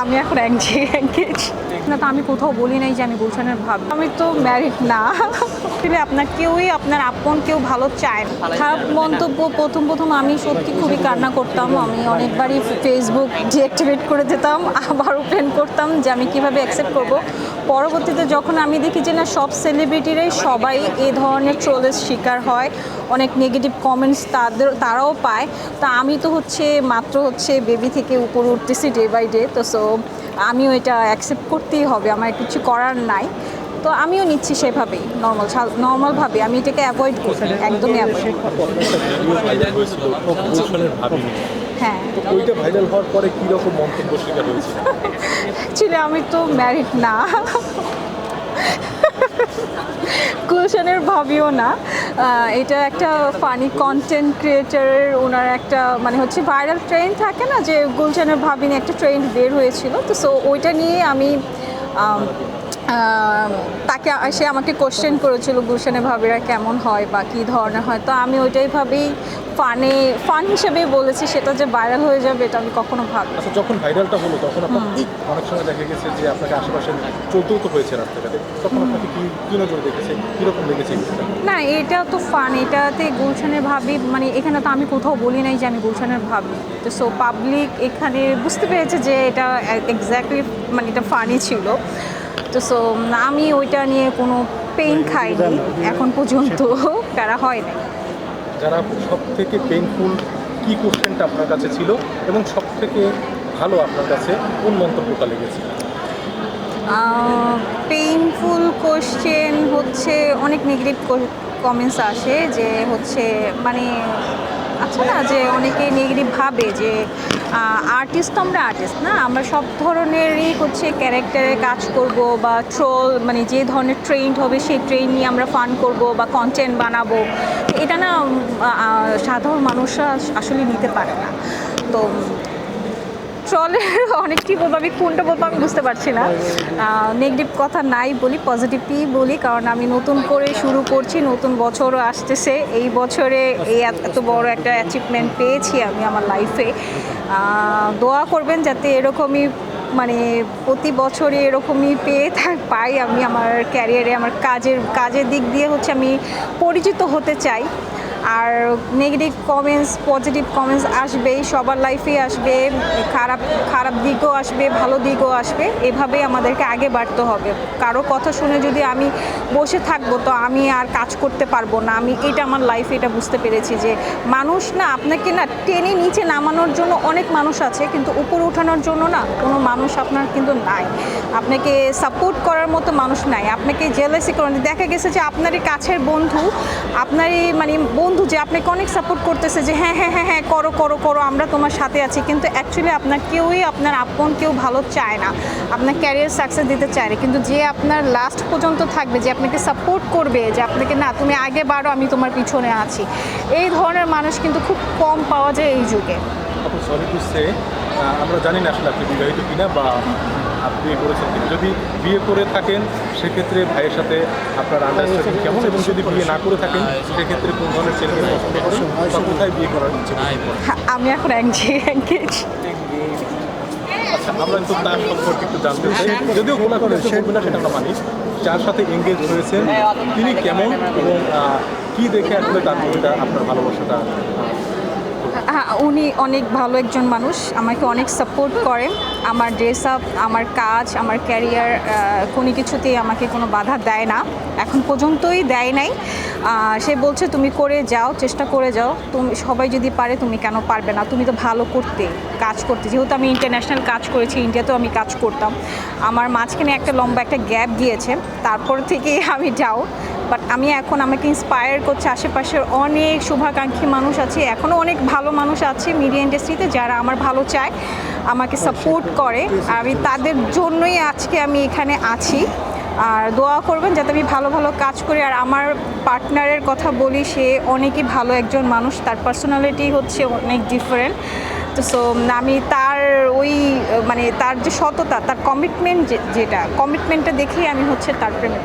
আমি এখন এঙ্গেজ না তো আমি কোথাও বলি নাই যে আমি গুলশানের ভাব। আমি তো ম্যারিড না। আসলে আপনার কেউই, আপনার আপন কেউ ভালো চায় না। খারাপ মন্তব্য প্রথম প্রথম আমি সত্যি খুবই কান্না করতাম। আমি অনেকবারই ফেসবুক ডিঅ্যাক্টিভেট করে দিতাম আবার ওপেন করতাম যে আমি কীভাবে অ্যাকসেপ্ট করব। পরবর্তীতে যখন আমি দেখি যে না, সব সেলিব্রিটিরাই সবাই এ ধরনের ট্রোলের শিকার হয়, অনেক নেগেটিভ কমেন্টস তাদের, তারাও পায়। তা আমি তো হচ্ছে মাত্র হচ্ছে বেবি থেকে উপরে উঠতেছি ডে বাই ডে তো সো আমিও এটা অ্যাকসেপ্ট করতেই হবে আমার কিছু করার নাই। তো আমিও নিচ্ছি সেভাবেই নর্মাল নর্মালভাবে আমি এটাকে অ্যাভয়েড করছি একদমই অ্যাভয়েড। হ্যাঁ। ওইটা ভাইরাল হওয়ার পরে কি রকম মন্তব্য শিকার হয়েছিল অ্যাকচুয়ালি আমি তো ম্যারিড না। গুলশানের ভাবিও না। এটা একটা ফানি কন্টেন্ট ক্রিয়েটারের ওনার একটা মানে হচ্ছে ভাইরাল ট্রেন্ড থাকে না যে গুলশানের ভাবি নিয়ে একটা ট্রেন্ড বের হয়েছিল। তো সো ওইটা নিয়ে আমি তাকে সে আমাকে কোশ্চেন করেছিল গুলশানের ভাবিরা কেমন হয় বা কী ধরনের হয়। তো আমি ওইটাই ভাবেই ফানে ফান হিসেবেই বলেছি সেটা যে ভাইরাল হয়ে যাবে এটা আমি কখনো ভাবি আচ্ছা যখন ভাইরালটা হলো তখন আপনার অনেক সময় দেখা গেছে যে আপনাকে আশেপাশে চলতেও তো হয়েছে রাস্তাঘাটে। তখন আপনাকে কি কি নজর দেখেছে? কীরকম এই না এটা তো ফান এটাতে গুলশানের ভাবি মানে এখানে তো আমি কোথাও বলি নাই যে আমি গুলশানের ভাবি। তো সো পাবলিক এখানে বুঝতে পেরেছে যে এটা এক্স্যাক্টলি মানে এটা ফানি ছিল। তো সো আমি ওইটা নিয়ে কোনো পেইন খাইনি। এখন পর্যন্ত কারা হয় না যারা সব থেকে পেইনফুল কি কোশ্চেনটা আপনার কাছে ছিল এবং সব থেকে ভালো আপনার কাছে কোন মন্তব্যটা লেগেছে? পেইনফুল কোশ্চেন হচ্ছে অনেক নেগেটিভ কমেন্টস আসে যে হচ্ছে মানে আছে না যে অনেকে নেগেটিভ ভাবে যে আর্টিস্ট তো আমরা আর্টিস্ট না, আমরা সব ধরনেরই হচ্ছে ক্যারেক্টারে কাজ করব বা ট্রোল মানে যে ধরনের ট্রেন্ড হবে সেই ট্রেন নিয়ে আমরা ফান করব বা কন্টেন্ট বানাবো। এটা না সাধারণ মানুষরা আসলে নিতে পারে না। তো ট্রলের অনেকটি বলব, আমি কোনটা বলব আমি বুঝতে পারছি না। নেগেটিভ কথা নাই বলি পজিটিভই বলি, কারণ আমি নতুন করে শুরু করছি, নতুন বছরও আসতেছে। এই বছরে এই এত- বড় একটা অ্যাচিভমেন্ট পেয়েছি আমি আমার লাইফে দোয়া করবেন যাতে এরকমই মানে প্রতি বছরে এরকমই পেয়ে থাক, পাই আমি আমার ক্যারিয়ারে আমার কাজের কাজের দিক দিয়ে হচ্ছে আমি পরিচিত হতে চাই। আর নেগেটিভ কমেন্টস পজিটিভ কমেন্টস আসবেই সবার লাইফেই আসবে, খারাপ খারাপ দিকও আসবে, ভালো দিকও আসবে। এভাবেই আমাদেরকে আগে বাড়তে হবে। কারও কথা শুনে যদি আমি বসে থাকব, তো আমি আর কাজ করতে পারব না। আমি এটা আমার লাইফে এটা বুঝতে পেরেছি যে মানুষ না, আপনাকে না টেনে নিচে নামানোর জন্য অনেক মানুষ আছে, কিন্তু উপরে ওঠানোর জন্য না কোনো মানুষ আপনার কিন্তু নাই। আপনাকে সাপোর্ট করার মতো মানুষ নাই। আপনাকে জেলাসি করেন দেখা গেছে যে আপনারই কাছের বন্ধু, আপনারই মানে বন্ধু যে আপনাকে অনেক সাপোর্ট করতেছে যে হ্যাঁ হ্যাঁ হ্যাঁ হ্যাঁ করো করো করো, আমরা তোমার সাথে আছি। কিন্তু অ্যাকচুয়ালি আপনার কেউই, আপনার আপন কেউ ভালো চায় না। আপনার ক্যারিয়ার সাকসেস দিতে চায় না। কিন্তু যে আপনার লাস্ট পর্যন্ত থাকবে, যে আপনাকে সাপোর্ট করবে, যে আপনাকে, না, তুমি আগে বাড়ো, আমি তোমার পিছনে আছি। এই ধরনের মানুষ কিন্তু খুব কম পাওয়া যায় এই যুগে। আমরা জানি না আসলে আপনি বিবাহিত কিনা বা আপনি করেছেন কিনা। যদি বিয়ে করে থাকেন সেক্ষেত্রে ভাইয়ের সাথে আপনার আন্ডারস্ট্যান্ডিং কেমন? এবং যদি বিয়ে না করে থাকেন সেক্ষেত্রে কোন ধরনের ছেলেকে পছন্দ করেন বা কোথায় বিয়ে করার ইচ্ছে? হ্যাঁ, আমি এখন এঙ্গেজ আচ্ছা আমরা কিন্তু তার সম্পর্কে একটু জানতে চাই। যদিও গোলা করে সেটা আমরা মানি যার সাথে এঙ্গেজ হয়েছেন তিনি কেমন? এবং কি দেখে আসলে তার প্রতিটা আপনার ভালোবাসাটা? হ্যাঁ উনি অনেক ভালো একজন মানুষ, আমাকে অনেক সাপোর্ট করে। আমার ড্রেস আপ আমার কাজ, আমার ক্যারিয়ার কোনো কিছুতেই আমাকে কোনো বাধা দেয় না। এখন পর্যন্তই দেয় নাই। সে বলছে, তুমি করে যাও, চেষ্টা করে যাও। তুমি, সবাই যদি পারে, তুমি কেন পারবে না? তুমি তো ভালো করতে, কাজ করতে। যেহেতু আমি ইন্টারন্যাশনাল কাজ করেছি, ইন্ডিয়াতেও আমি কাজ করতাম। আমার মাঝখানে একটা লম্বা একটা গ্যাপ গিয়েছে। তারপর থেকে আমি যাও বাট আমি এখন আমাকে ইন্সপায়ার করছে আশেপাশের অনেক শুভাকাঙ্ক্ষী মানুষ আছে এখনও অনেক ভালো মানুষ আছে মিডিয়া ইন্ডাস্ট্রিতে যারা আমার ভালো চায় আমাকে সাপোর্ট করে। আর আমি তাদের জন্যই আজকে আমি এখানে আছি। আর দোয়া করবেন যাতে আমি ভালো ভালো কাজ করি। আর আমার পার্টনারের কথা বলি সে অনেকই ভালো একজন মানুষ। তার পার্সোনালিটি হচ্ছে অনেক ডিফারেন্ট তো সো আমি তার ওই মানে তার যে সততা তার কমিটমেন্ট যেটা কমিটমেন্টটা দেখেই আমি হচ্ছে তার প্রেমে